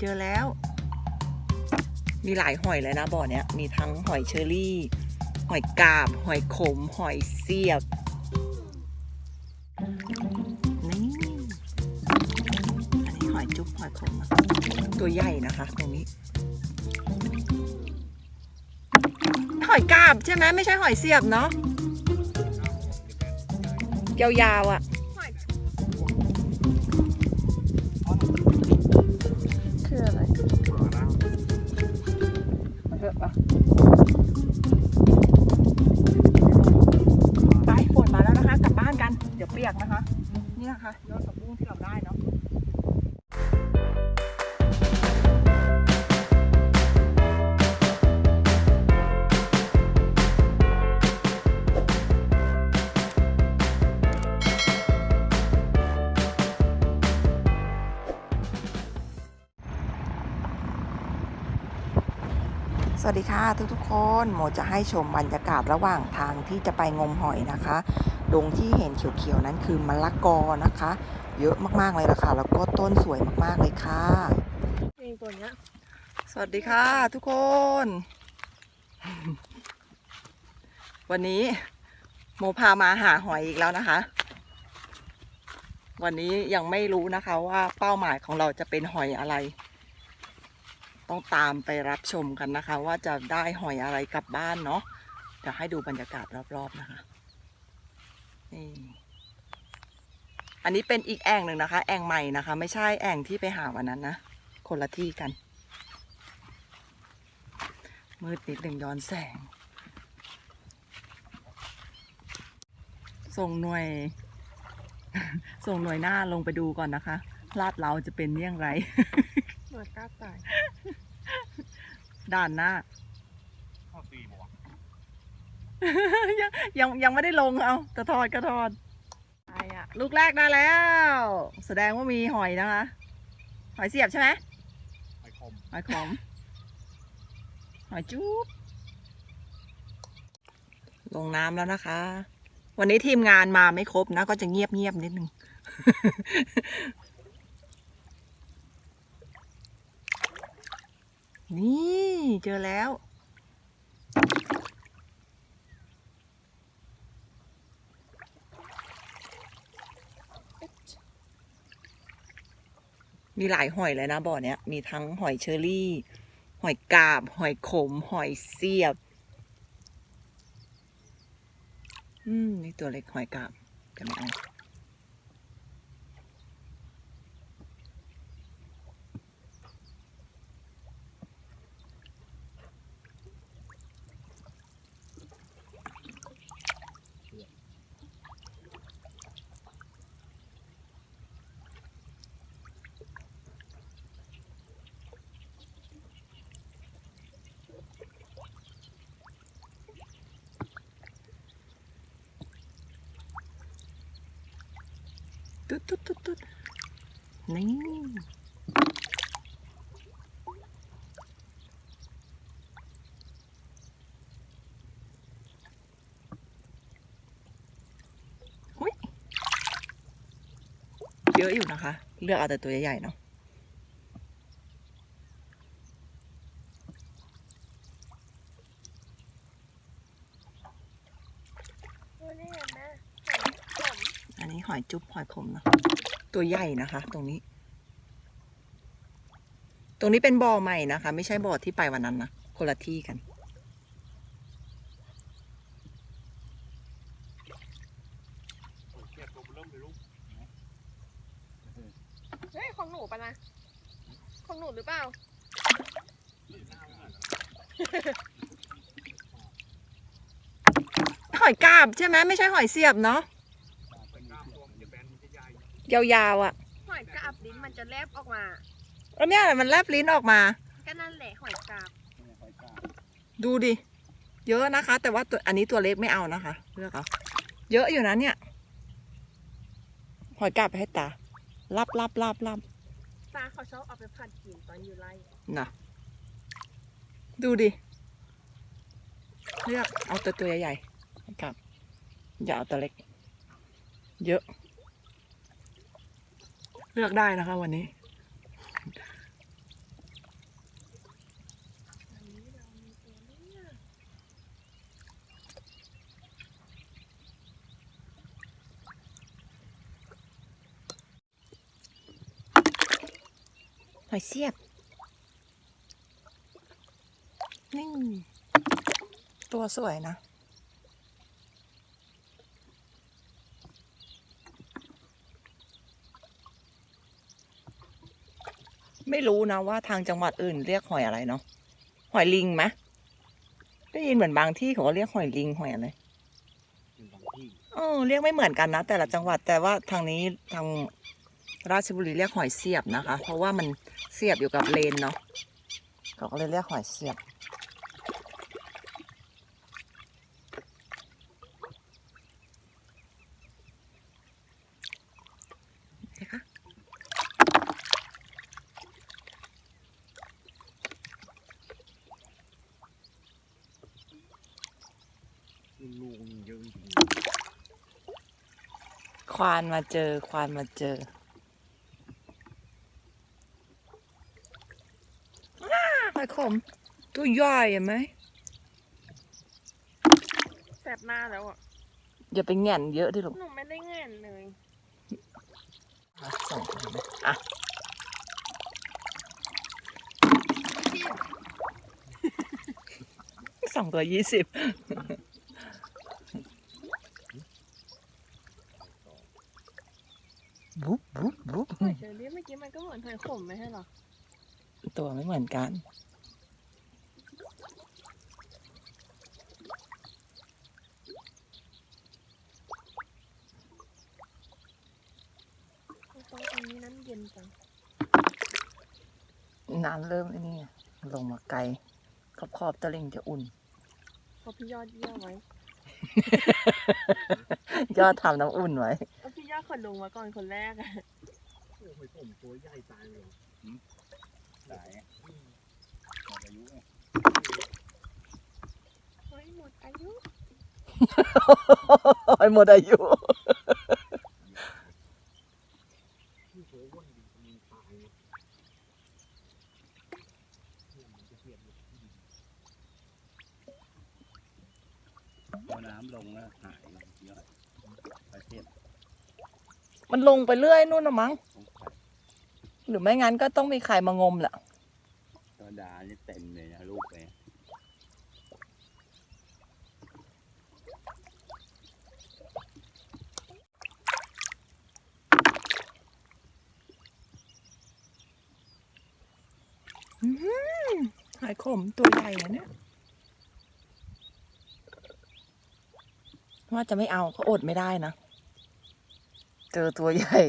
เจอแล้ว มีหลายหอยเลยนะบ่อเนี้ยมีทั้งหอยเชอรี่ หอยกาบ หอยขม หอยเสียบนี่อันนี้หอยจุ๊บหอยขมตัวใหญ่นะคะ ตรงนี้ หอยกาบใช่ไหมไม่ใช่หอยเสียบเนาะยาวๆอะ วัสดีค่ะทุกทุกๆคนโมจะให้ชมบรรยากาศระหว่างทางที่จะไปงมหอยนะคะดงที่เห็นเขียวๆนั้นคือมะละกอนะคะ เยอะมากๆเลยละค่ะ แล้วก็ต้นสวยมากๆเลยค่ะเองตัวเนี้ยสวัสดีค่ะ ทุกคน วันนี้ โมพามาหาหอยอีกแล้วนะคะ วันนี้ยังไม่รู้นะคะว่าเป้าหมายของเราจะเป็นหอยอะไร ต้องตามไปรับชมกันนะคะ ว่าจะได้หอยอะไรกลับบ้านเนาะเดี๋ยวให้ดูบรรยากาศรอบๆนะคะนี่อันนี้เป็นอีกแอ่งหนึ่งนะคะ แอ่งใหม่นะคะ ไม่ใช่แอ่งที่ไปหาวันนั้นนะคนละที่กัน มืดนิดหนึ่งย้อนแสง ส่งหน่วย ส่งหน่วยหน้าลงไปดูก่อนนะคะ ลาดเราจะเป็นอย่างไร หน่วยกล้าตายด้านหน้า ข้อสี่บอกยังยังยังไม่ได้ลงเอาจะทอดก็ทอดตายอะลูกแรกได้แล้ว แสดงว่ามีหอยนะคะ หอยเสียบใช่ไหมไอคมหอยขม หอยจุ๊บลงน้ำแล้วนะคะ วันนี้ทีมงานมาไม่ครบนะ ก็จะเงียบเงียบๆนิดนึง นี่เจอแล้ว มีหลายหอยเลยนะบ่อเนี้ย มีทั้งหอยเชอรี่ หอยกาบ หอยขม หอยเสียบ อืม นี่ตัวเล็กหอยกาบกันไม่เอา ตุ๊ดตุ๊ดตุ๊ดตุ๊ดนี่เยอะอยู่นะคะ เลือกเอาแต่ตัวใหญ่ๆเนาะ ตัวนี้เห็นไหมผม อันนี้หอย จุ๊บหอยขมเนาะตัวใหญ่นะคะ ตรงนี้ ตรงนี้เป็นบ่อใหม่นะคะ ไม่ใช่บ่อที่ไปวันนั้นนะคนละที่กันเทียบตัวเริ่มเลยลูกเฮ้ยของหนูปะนะของหนูหรือเปล่า หอยกาบใช่ไหมไม่ใช่หอยเสียบเนาะ ยาวๆอะ่ะ หอยกาบลิ้นมันจะแลบออกมาอันเนี้ยมันแลบลิ้นออกมา ก็นั่นแหละหอยกาบไฟกล้าดูดิ เยอะนะคะ แต่ว่าตัวอันนี้ตัวเล็กไม่เอานะคะเลือกเอาเยอะอยู่นะเนี่ย หอยกาบไปให้ตารับรับรับรับตาเขาชอบเอาไปผัดกินตอนอยู่ไร่นะดูดิ เลือกเอาตัวตัวใหญ่ๆหอยกาบอย่าเอาตัวเล็ก เยอะเเลือกได้นะคะวันนี้หอยเสียบนี่ตัวสวยนะ ไม่รู้นะว่าทางจังหวัดอื่นเรียกหอยอะไรเนาะหอยลิงไหมได้ยินเหมือนบางที่เขาก็เรียกหอยลิงหอยอะไรเป็นบางที่เออเรียกไม่เหมือนกันนะแต่ละจังหวัดแต่ว่าทางนี้ทางราชบุรีเรียกหอยเสียบนะคะ เพราะว่ามันเสียบอยู่กับเลนเนาะเขาก็เลยเรียกหอยเสียบ นะคะ ลูกๆเยอะจริง ควานมาเจอ ควานมาเจออ้าหอยขม ตัวใหญ่เห็นไหมแสบหน้าแล้วอะ อย่าไปแง่นเยอะดิลูกหนูไม่ได้เงินเลยอะส่งไปเลยอะสองตัวยี่สิบ บุ๊บบุ๊บบุ๊บหอยเชอรี่เมื่อกี้มันก็เหมือนหอยขมไม่ใช่เหรอ ตัวไม่เหมือนกัน ตรงอันนี้น้ำเย็นจัง น้ำเริ่มไอ้นี่ไงลงมาไกลขอบขอบๆตะลิงจะอุ่นเพราะพี่ยอดเยี่ยไว้ ยอดทำน้ำอุ่นไว้ แล้วพี่ยอดขนลงมาก่อนคนแรกอะโอ้ยผมตัวใหญ่ตายเลยหืมหลายอะอืมหมดอายุอะเฮ้ยหมดอายุไอ้หมดอายุที่โหอ้วนดีมันตายเนี่ยเนี่ยมันจะเสียบอยู่ที่ดินพอน้ำลงแล้วหายเลยเยอะไปเทียบ มันลงไปเรื่อยนู่นนะมั้งของไข่หรือไม่งั้นก็ต้องมีใครมางมแหละธรรมดานี่เต็มเลยนะลูกเลยอื้อหือหายขมตัวใหญ่นะเนี่ย ว่าจะไม่เอาก็อดไม่ได้นะ เจอตัวใหญ่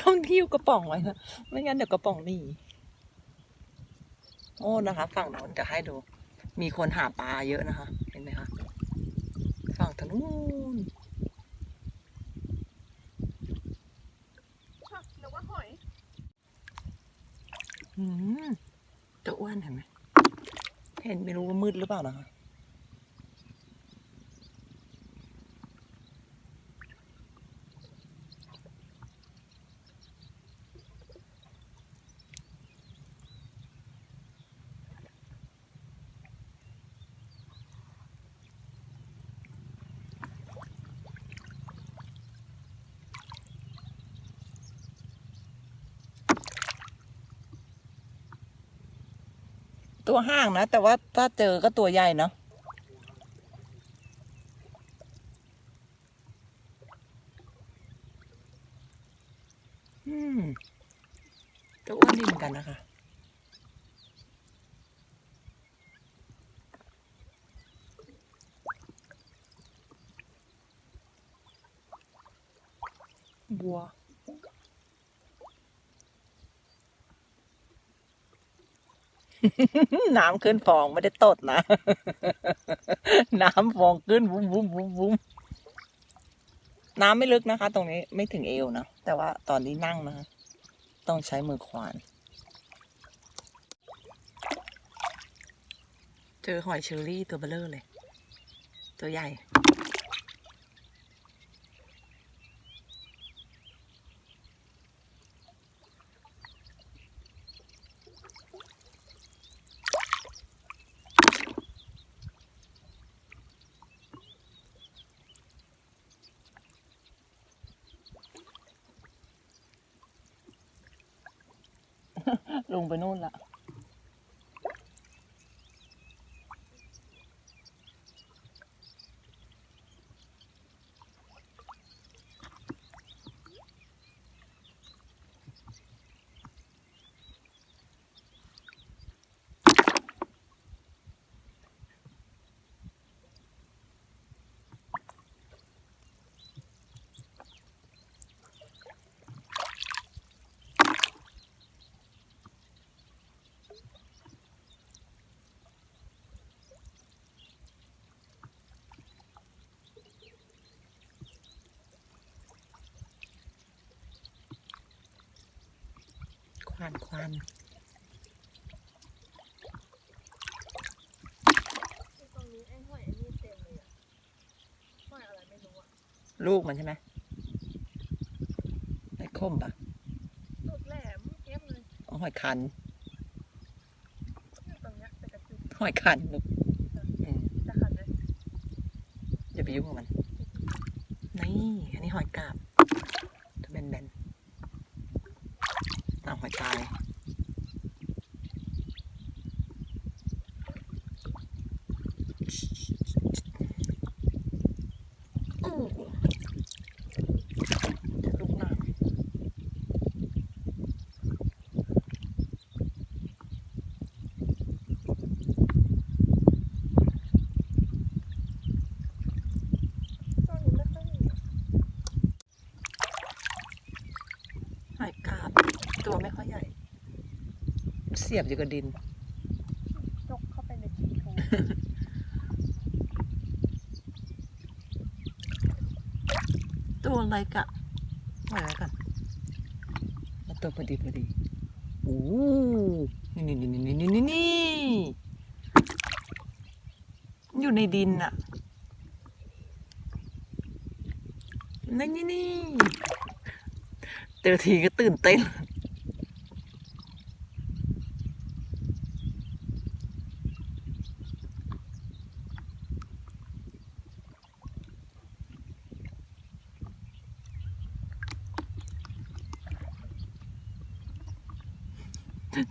ต้องหิ้วกระป๋องไว้นะ ไม่งั้นเดี๋ยวกระป๋องหนีโอ้นะคะ ฝั่งโน้นจะให้ดู มีคนหาปลาเยอะนะคะ เห็นไหมคะ ฝั่งทางนู้น ผักหรือว่าหอย อืมตัวอ้วนเห็นไหม เห็นไม่รู้ว่ามืดหรือเปล่านะคะ ตัวห้างนะ แต่ว่าถ้าเจอก็ตัวใหญ่เนาะอืมตัวอ้วนดีเหมือนกันนะคะบัว น้ำขึ้นฟองไม่ได้ตดนะ น้ำฟองขึ้นวุ้มวุ้มวุ้มวุ้มน้ำไม่ลึกนะคะ ตรงนี้ไม่ถึงเอวนะ แต่ว่าตอนนี้นั่งนะคะต้องใช้มือควานเจอหอยเชอรี่ตัวเบลเลอร์เลย ตัวใหญ่ ลงไปนู่นละ ควานควานตรงนี้ไอ้ห้อยไอ้นี่เต็มเลยอะห้อยอะไรไม่รู้อะลูกมันใช่ไหมไอ้คมปะลูกแหลมเทียบเลยอ๋อหอยคันอยู่ตรงเนี้ยแต่กระจุกหอยคันลูกอืมจะขันเลยอย่าไปยุ่งกับมัน นี่ อันนี้หอยกาบจะเป็นแบนๆเอาหอยตาย อืมลูกน้ ตรงนี้ไม่ค่อยมีำหอยกาบ ตัวไม่ค่อยใหญ่ เสียบอยู่กับดินจกเข้าไปในขี้โถตัวอะไรกะว่าอะไรกันมาตัวพอดีพอดีโอ้นี่นี่นี่นี่นี่นี่นี่อยู่ในดินอะนี่นี่นี่เจอทีก็ตื่นเต้น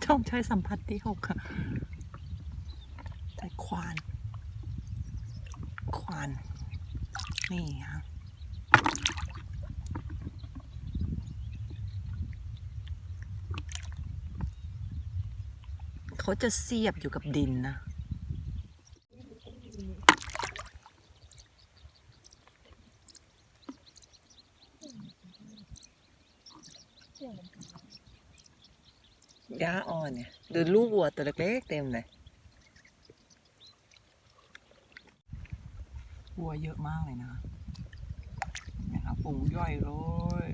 ชอบใช้สัมผัสที่หกค่ะใช้ควาน ควาน นี่ค่ะ เขาจะเสียบอยู่กับดินนะ เสียงมัน หญ้าอ่อนเนี่ยดูลูกวัว ตัวเล็กๆเต็มเลยวัวเยอะมากเลยนะเนี่ยครับฝูงย่อยเลย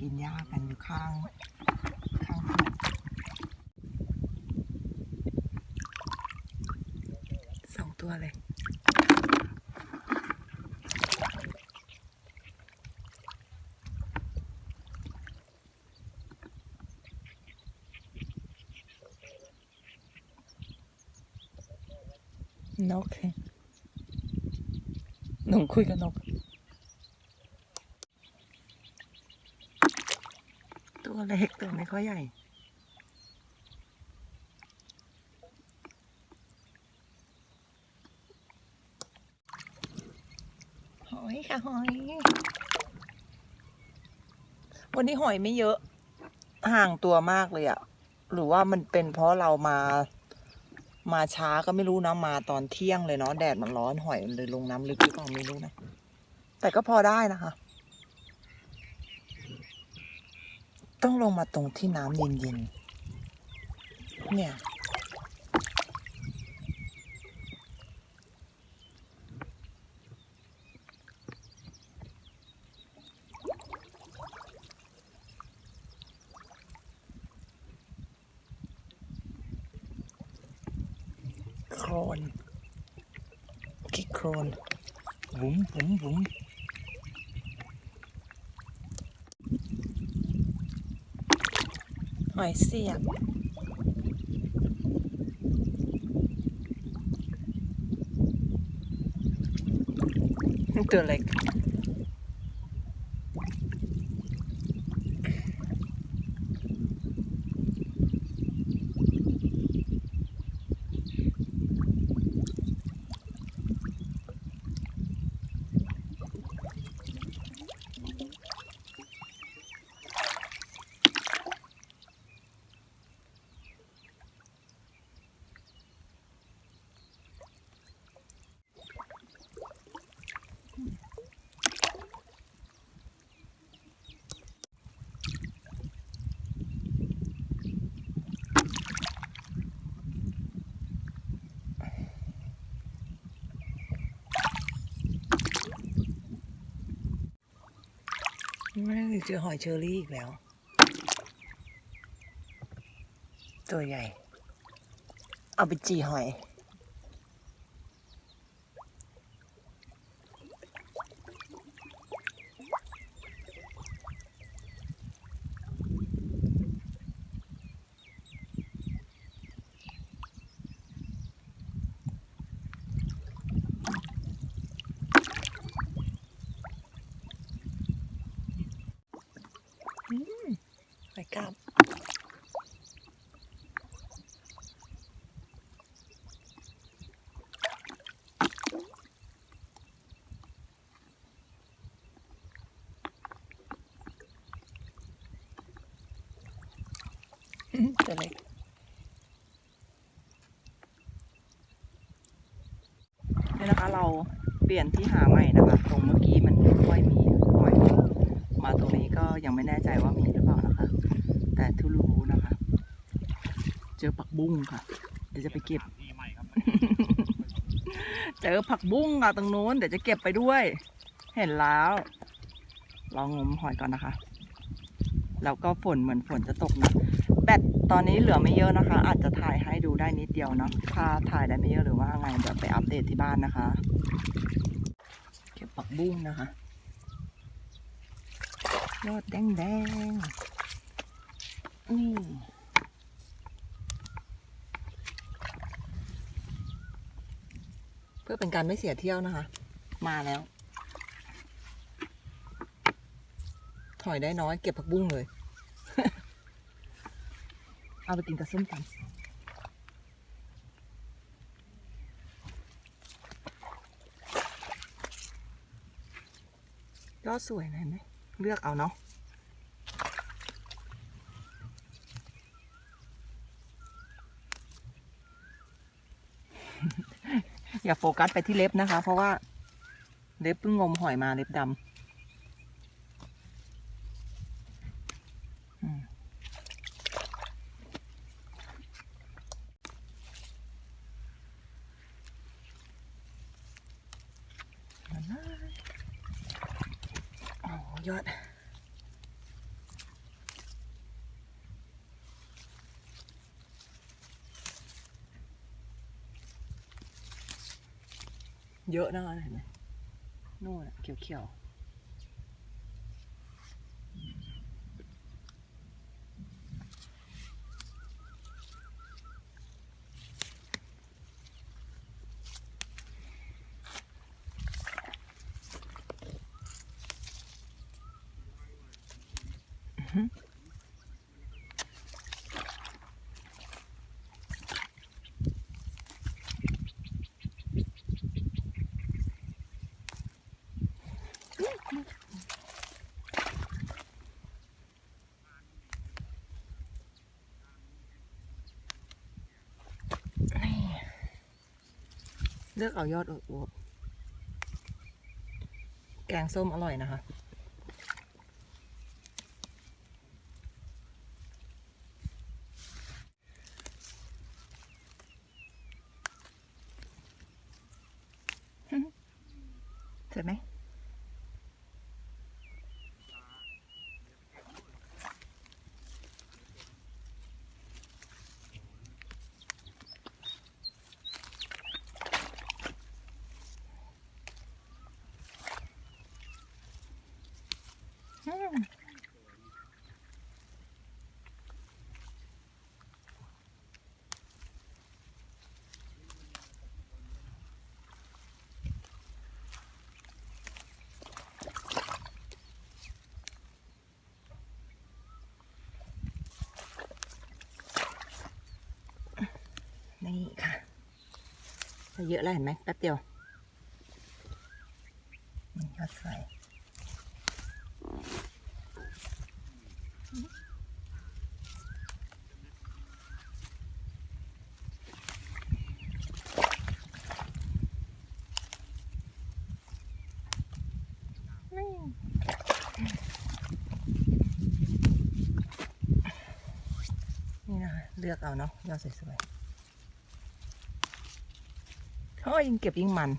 กินหญ้ากันอยู่ข้างข้างถนนสองตัวเลย นกหนูคุยกับนก ตัวเล็กตัวไม่ค่อยใหญ่หอยค่ะหอย วันนี้หอยไม่เยอะ ห่างตัวมากเลยอะหรือว่ามันเป็นเพราะเรามา มาช้าก็ไม่รู้นะมาตอนเที่ยงเลยเนาะแดดมันร้อนหอยมันเลยลงน้ำลึกหรือเปล่าไม่รู้นะ แต่ก็พอได้นะคะ ต้องลงมาตรงที่น้ำเย็นๆเนี่ย โครนขี้โครนบุ๋มบุ๋มบุ๋ม หอยเสียบ ตัวเล็ก นี่เจอหอยเชอรี่อีกแล้ว ตัวใหญ่ เอาไปจีหอย หอยกาบตัวเล็กนี่นะคะเรา เปลี่ยนที่หาใหม่นะคะตรงเมื่อกี้มันไม่ค่อยมีหอยมาตรงนี้ก็ยังไม่แน่ใจว่ามีหรือเปล่านะคะ แต่ทุรู้นะคะ เจอผักบุ้งค่ะเดี๋ยวจะไปเก็บ เจอผักบุ้งอะตรงนู้นเดี๋ยวจะเก็บไปด้วย เห็นแล้วลองงมหอยก่อนนะคะ แล้วก็ฝนเหมือนฝนจะตกนะแบตตอนนี้เหลือไม่เยอะนะคะ อาจจะถ่ายให้ดูได้นิดเดียวเนาะถ้าถ่ายได้ไม่เยอะหรือว่าไงเดี๋ยวไปอัปเดตที่บ้านนะคะ กบผักบุ้งนะคะยอดแดงแดงๆนี่เพื่อเป็นการไม่เสียเที่ยวนะคะ มาแล้ว ถอยได้น้อยเก็บผักบุ้งเลย เอาไปกินกับส้มตำยอด สวยนะเห็นไหมเลือกเอาเนาะอย่าโฟกัสไปที่เล็บนะคะ เพราะว่าเล็บเพิ่งงมหอยมาเล็บดำอืมนั่นนะโอ้ ยอด เยอะนะคะเห็นไหมนู่นน่ะเขียวๆ เลือกเอายอดอวบๆแกงส้มอร่อยนะคะ สวยไหม อืมนี่ค่ะ จะเยอะแล้วเห็นไหมแป๊บเดียวนี่ก็สวยนี่นะคะเลือกเอาเนาะยอดสวยๆ อ้ยิ่งเก็บยิ่งมัน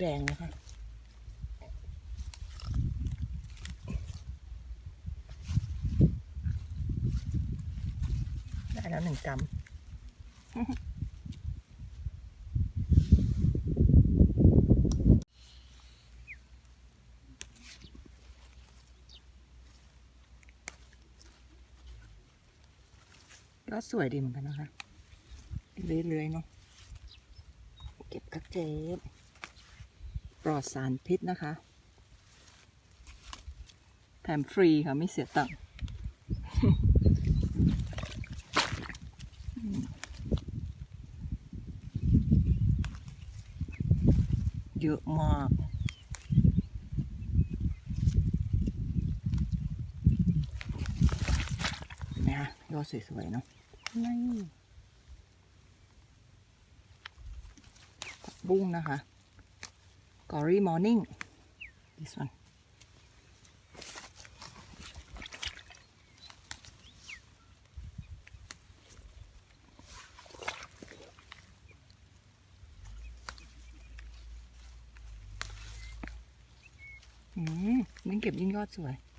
แดงนะคะ แล้วหนึ่งกรัมก็สวยดีเหมือนกันนะคะเรื่อยๆเนาะเก็บกระเจ็บปลอดสารพิษนะคะ แถมฟรีค่ะ ไม่เสียตังค์ เยอะมากเห็นไหมคะยอดสวยๆเนาะนี่บุ้งนะคะ Gory Morning this one อืม ยิ่งเก็บยิ่งยอดสวย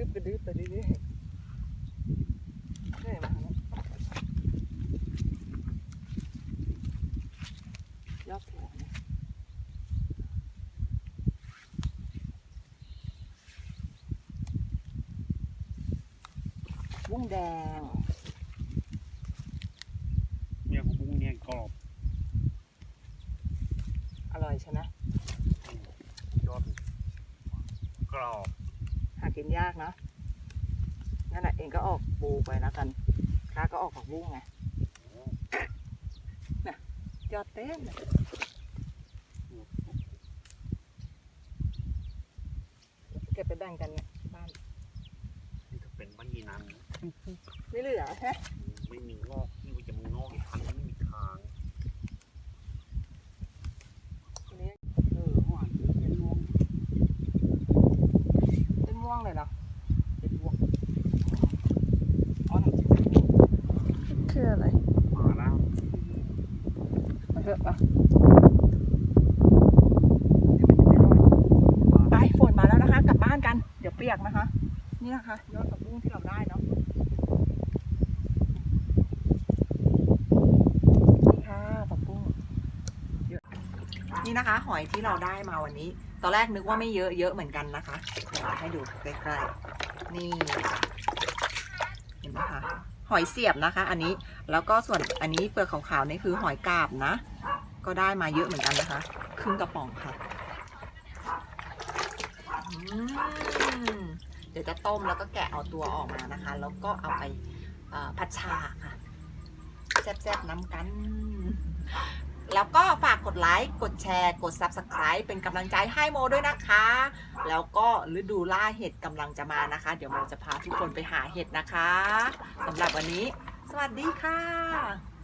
ดึบกระดึบไปเรื่อยๆเรื่อยมาแล้วยอดสวยนะวุ้งแดง เนี่ยของบุ้งเนี่ยกรอบ อร่อยใช่ไหม ยอดกรอบ หา กินยากนะนั่นแหละเองก็ออกปูไปแล้วกันข้าก็ออกผักบุ้งไงยอดเต้นเลยเก็บไปแบ่งกันเนี่ยบ้านนี่ก็เป็นบ้านยีนันไม่เหลือฮะไม่มีงอกที่ว่าจะมางอกอีกพันไม่มีทาง ทีนี้ เออหวานเป็นรวง เป็นม่วงเลยเหรอ เป็นรวง อ๋อหนังสือม่วง คืออะไร มาแล้ว มาเถอะปะเดี๋ยวมันจะไม่รอดไปฝนมาแล้วนะคะ กลับบ้านกัน เดี๋ยวเปียกนะคะ นี่นะคะ ยอดผักบุ้งที่เราได้เนาะ นี่ค่ะผักบุ้งเยอะ นี่นะคะ หอยที่เราได้มาวันนี้ ตอนแรกนึกว่าไม่เยอะเยอะเหมือนกันนะคะเดี๋ยวให้ดูใกล้ๆนี่เห็นไหมคะหอยเสียบนะคะ อันนี้แล้วก็ส่วนอันนี้เปลือกขาวๆนี่คือหอยกาบนะ ก็ได้มาเยอะเหมือนกันนะคะครึ่งกระป๋องค่ะเดี๋ยวจะต้มแล้วก็แกะเอาตัวออกมานะคะ แล้วก็เอาไปผัดชาค่ะแซ่บๆน้ำกัน แล้วก็ฝากกดไลค์กดแชร์ กด Subscribe เป็นกำลังใจให้โมด้วยนะคะ แล้วก็ฤดูล่าเห็ดกำลังจะมานะคะ เดี๋ยวโมจะพาทุกคนไปหาเห็ดนะคะสำหรับวันนี้ สวัสดีค่ะ